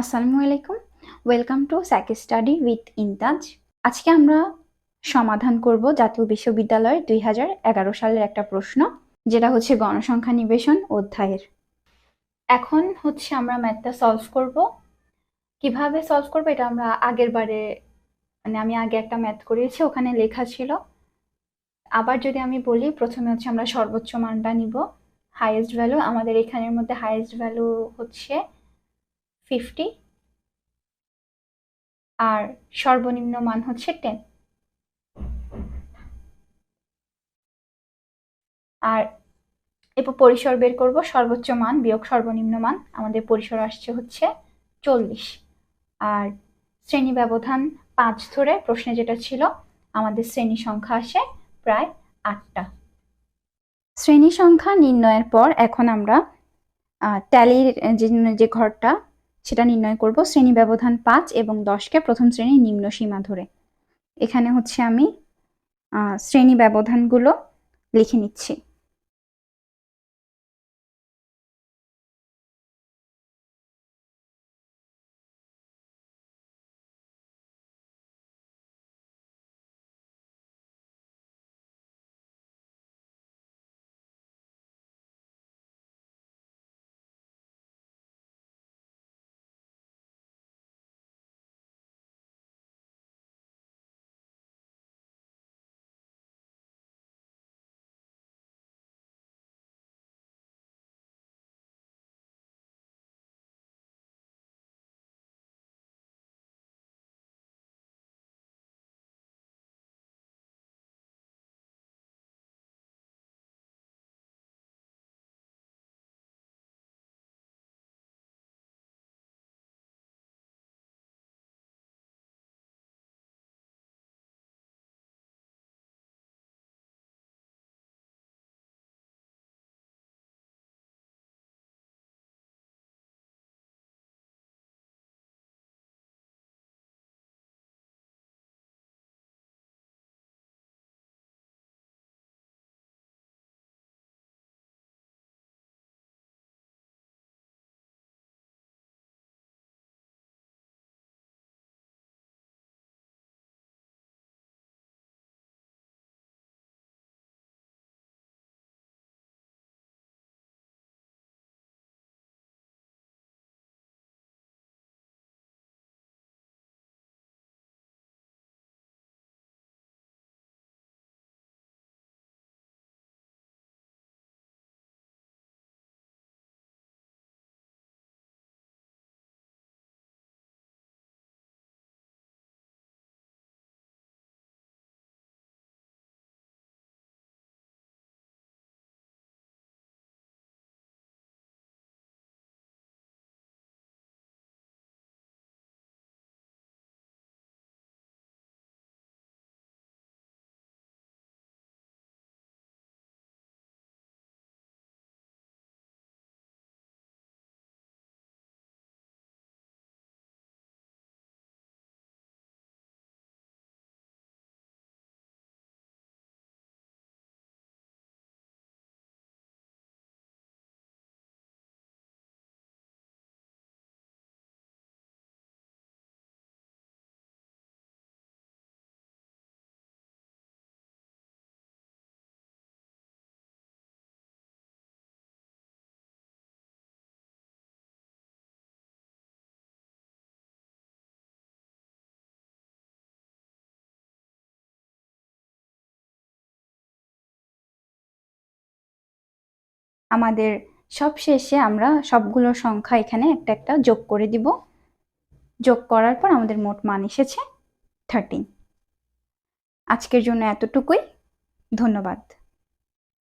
আসসালামু আলাইকুম। Welcome to sec study with Intaj আজকে আমরা সমাধান করব জাতীয় বিশ্ববিদ্যালয়ের দুই হাজার এগারো সালের একটা প্রশ্ন, যেটা হচ্ছে গণসংখ্যা নিবেশন অধ্যায়ের। এখন হচ্ছে আমরা ম্যাথটা সলভ করব। কীভাবে সলভ করব এটা আমরা আগের বারে মানে আমি আগে একটা ম্যাথ করিয়েছি, ওখানে লেখা ছিল। আবার যদি আমি বলি, প্রথমে হচ্ছে আমরা সর্বোচ্চ মানটা নিব। হাইয়েস্ট ভ্যালু আমাদের এখানের মধ্যে হাইয়েস্ট ভ্যালু হচ্ছে ফিফটি আর সর্বনিম্ন মান হচ্ছে টেন আর এরপর পরিসর বের করব, সর্বোচ্চ মান, বিয়োগ সর্বনিম্ন মান, আমাদের পরিসর আসছে হচ্ছে চল্লিশ। আর শ্রেণি ব্যবধান পাঁচ ধরে, প্রশ্নে যেটা ছিল, আমাদের শ্রেণি সংখ্যা আসে প্রায় আটটা। শ্রেণি সংখ্যা নির্ণয়ের পর এখন আমরা ট্যালির যে ঘরটা সেটা নির্ণয় করব শ্রেণি ব্যবধান পাঁচ এবং দশকে প্রথম শ্রেণির নিম্ন সীমা ধরে। এখানে হচ্ছে আমি শ্রেণি ব্যবধানগুলো লিখে নিচ্ছি। আমাদের সব শেষে আমরা সবগুলো সংখ্যা এখানে একটা একটা যোগ করে দিব। যোগ করার পর আমাদের মোট মান এসেছে থার্টিন আজকের জন্য এতটুকুই। ধন্যবাদ।